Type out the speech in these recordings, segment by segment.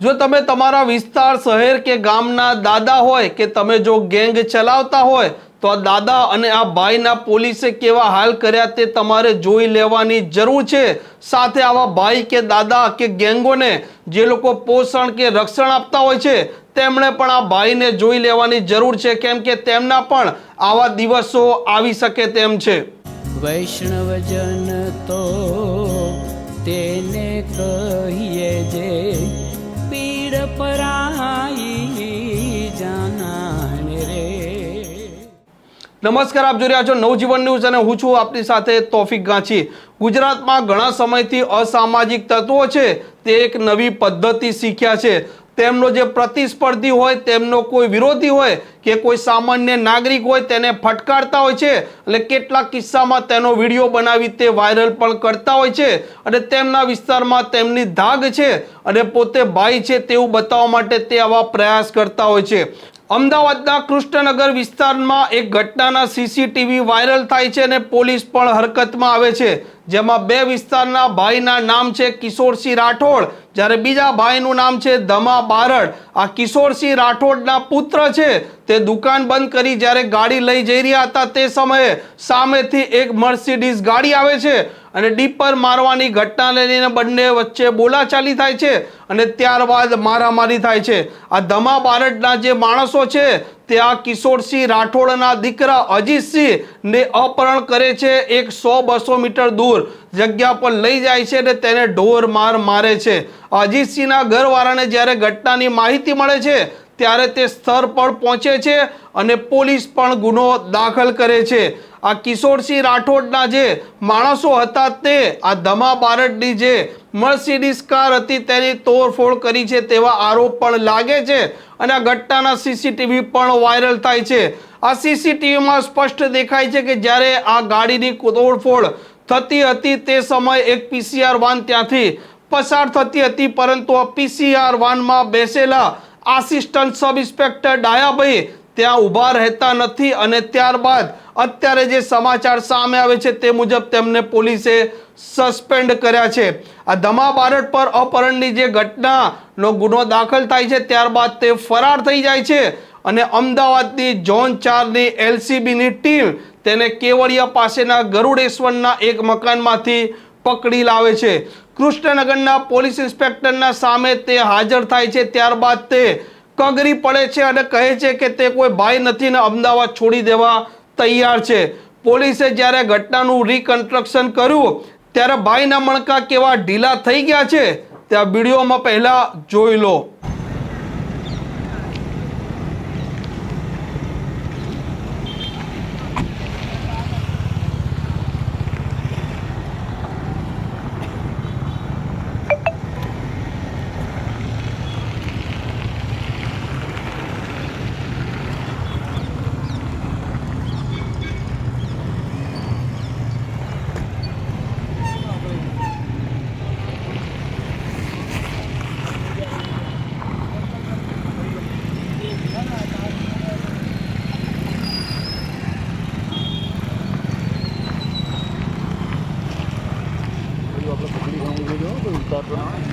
જો તમે તમારા વિસ્તાર, શહેર કે ગામના દાદા હોય કે તમે જો ગેંગ ચલાવતા હોય, તો આ દાદા અને આ ભાઈના પોલીસે કેવા હાલ કર્યા તે તમારે જોઈ લેવાની જરૂર છે. સાથે આવા ભાઈ કે દાદા કે ગેંગોને જે લોકો પોષણ કે રક્ષણ આપતા હોય છે, તેમણે પણ આ ભાઈને જોઈ લેવાની જરૂર છે. કેમ કે તેમના પણ આવા દિવસો આવી શકે તેમ છે. વૈષ્ણવજન તો તેને કહીએ જે પીડ પરાઈ જાનાને રે નમસ્કાર, આપ જોઈ રહ્યા છો નવજીવન ન્યૂઝ અને હું છું આપની સાથે તોફિક ગાંચી. ગુજરાતમાં ઘણા સમયથી અસામાજિક તત્વો છે, તે એક નવી પદ્ધતિ શીખ્યા છે. તેમનો જે પ્રતિસ્પર્ધી હોય, તેમનો કોઈ વિરોધી હોય કે કોઈ સામાન્ય નાગરિક હોય તેને ફટકારતા હોય છે એટલે કેટલાક કિસ્સામાં તેનો વીડિયો બનાવી તે વાયરલ પણ કરતા હોય છે અને તેમના વિસ્તારમાં તેમની ધાગ છે અને પોતે ભાઈ છે તેવું બતાવવા માટે તે આવા પ્રયાસ કરતા હોય છે. અમદાવાદના કૃષ્ણનગર વિસ્તારમાં એક ઘટનાના સીસીટીવી વાયરલ થાય છે અને પોલીસ પણ હરકતમાં આવે છે. જેમાં બે વિસ્તારના ભાઈના નામ છે કિશોરસિંહ રાઠોડ. જ્યારે બીજા ભાઈનું નામ છે ધમા બારડ. આ કિશોરસિંહ રાઠોડના પુત્ર છે. તે દુકાન બંધ કરી જ્યારે ગાડી લઈ જઈ રહ્યા હતા તે સમયે સામેથી એક મર્સિડીઝ ગાડી આવે છે. અને ડીપર મારવાની ઘટનાને લઈને બંને વચ્ચે બોલાચાલી થાય છે અને ત્યારબાદ મારામારી થાય છે. આ ધમા બારડના જે માણસો છે, તે આ કિશોરસિંહ રાઠોડના દીકરા અજીતસિંહને અપહરણ કરે છે એક સો બસો મીટર દૂર. જગ્યા પર લઈ જાય છે અને તેને ઢોર માર મારે છે. અજીતસિંહના ઘરવાળાને જ્યારે ઘટનાની માહિતી મળે છે ત્યારે તે સ્થળ પર પહોંચે છે અને પોલીસ પણ ગુનો દાખલ કરે છે. આ કિશોરસિંહ રાઠોડના જે માણસો હતા તે, આ ધમા બારડની જે મર્સિડીઝ કાર હતી તેની તોડફોડ કરી છે તેવા આરોપ પણ લાગે છે અને આ ઘટનાના સીસીટીવી પણ વાયરલ થાય છે. આ સીસીટીવીમાં સ્પષ્ટ દેખાય છે કે જ્યારે આ ગાડીની તોડફોડ થતી હતી તે સમયે એક પીસીઆર વાન ત્યાંથી પસાર થતી હતી, પરંતુ આ પીસીઆર વાનમાં બેસેલા આસિસ્ટન્ટ સબ ઇન્સ્પેક્ટર ડાયાભાઈ ત્યાં ઊભા રહેતા નથી અને ત્યારબાદ અત્યારે જે સમાચાર સામે આવે છે તે મુજબ તેમને પોલીસે સસ્પેન્ડ કર્યા છે. આ ધમા બારડ પર અપહરણની જે ઘટનાનો ગુનો દાખલ થાય છે, ત્યારબાદ તે ફરાર થઈ જાય છે અને અમદાવાદની ઝોન ચારની એલસીબીની ટીમ તેને કેવડિયા પાસેના ગરુડેશ્વરના એક મકાનમાંથી પકડી લાવે છે. કૃષ્ણનગરના પોલીસ ઇન્સ્પેક્ટરના સામે તે હાજર થાય છે. ત્યારબાદ તે કગરી પડે છે અને કહે છે કે તે કોઈ ભાઈ નથી ને અમદાવાદ છોડી દેવા તૈયાર છે. પોલીસે જ્યારે ઘટનાનું રિકન્સ્ટ્રક્શન કર્યું, ત્યારે ભાઈના મણકા કેવા ઢીલા થઈ ગયા છે ત્યાં વિડીયોમાં પહેલાં જોઈ લો. motor.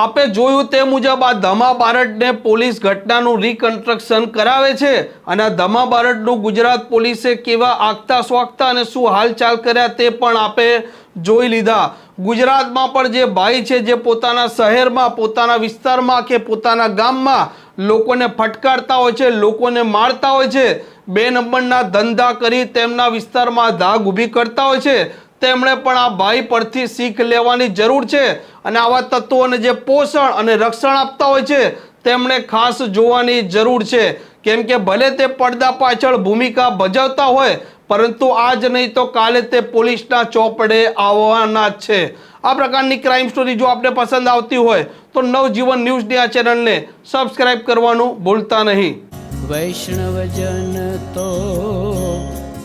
આપે જોયું તે મુજબ આ ધમા બારડને પોલીસ ઘટનાનું રિકન્સ્ટ્રક્શન કરાવે છે અને આ ધમા બારડનું ગુજરાત પોલીસે કેવા આગતા સ્વાગતા અને શું હાલચાલ કર્યા તે પણ આપે જોઈ લીધા. ગુજરાતમાં પણ જે ભાઈ છે જે પોતાના શહેરમાં, પોતાના વિસ્તારમાં કે પોતાના ગામમાં લોકોને ફટકારતા હોય છે, લોકોને મારતા હોય છે, બે નંબરના ધંધા કરી તેમના વિસ્તારમાં ધાગ ઊભી કરતા હોય છે. તેમણે પણ આ ભાઈ પરથી શીખ લેવાની જરૂર છે અને આવા તત્વોને જે પોષણ અને રક્ષણ આપતા હોય છે તેમણે ખાસ જોવાની જરૂર છે. કેમ કે ભલે તે પડદા પાછળ ભૂમિકા ભજવતા હોય, પરંતુ આજ નહીં તો કાલે તે પોલીસના ચોપડે આવવાના જ છે. આ પ્રકારની ક્રાઇમ સ્ટોરી જો આપને પસંદ આવતી હોય, તો નવજીવન ન્યૂઝની આ ચેનલને સબસ્ક્રાઇબ કરવાનું ભૂલતા નહીં. વૈષ્ણવજન તો